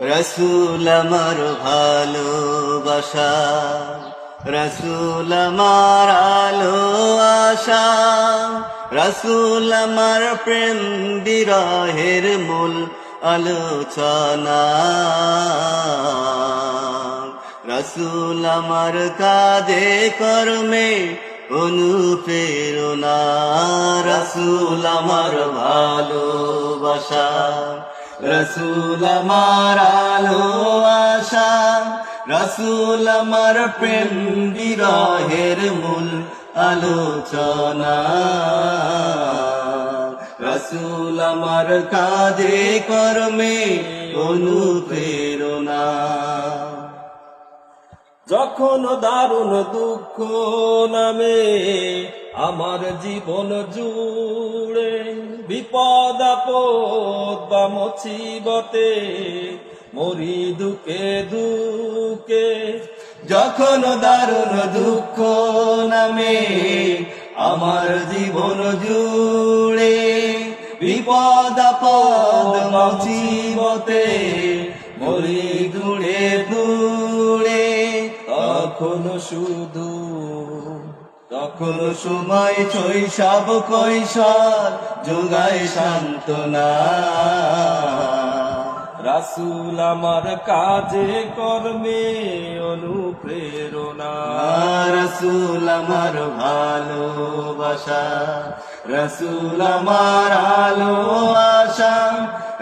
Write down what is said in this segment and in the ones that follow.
রসুল আমার ভালোবাসা, রসুল আমার আলো আশা, রসুল আমার প্রেম বিরহের মূল আলোচনা। রসুল আমার কাজে কর্মে অনুপ্রেরণা, রসুল আমার ভালোবাসা। রসুল আমার আলো আশা রসুল আমার প্রেম বিরহের মূল আলোচনা রসুল আমার কাজে কর্মে অনুপ্রেরণা যখন দারুণ দুঃখ নামে আমার জীবন জুড়ে বিপদ আপদ বা মুসিবতে, মরি দুকে দুকে যখন দারুণ দুঃখ নামে, আমার জীবন জুড়ে। বিপদ পদ মুসিবতে, মরি দূরে দূরে তখন শুধু তখন সময় শৈশব কৈশোর যোগায় সান্ত্বনা। রাসুল আমার কাজে কর্মে অনুপ্রেরণা। রসুল আমার ভালোবাসা রসুল আমার আলো আশা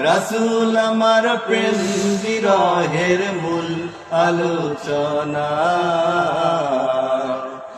রসুল আমার প্রেম বিরহের মূল আলোচনা।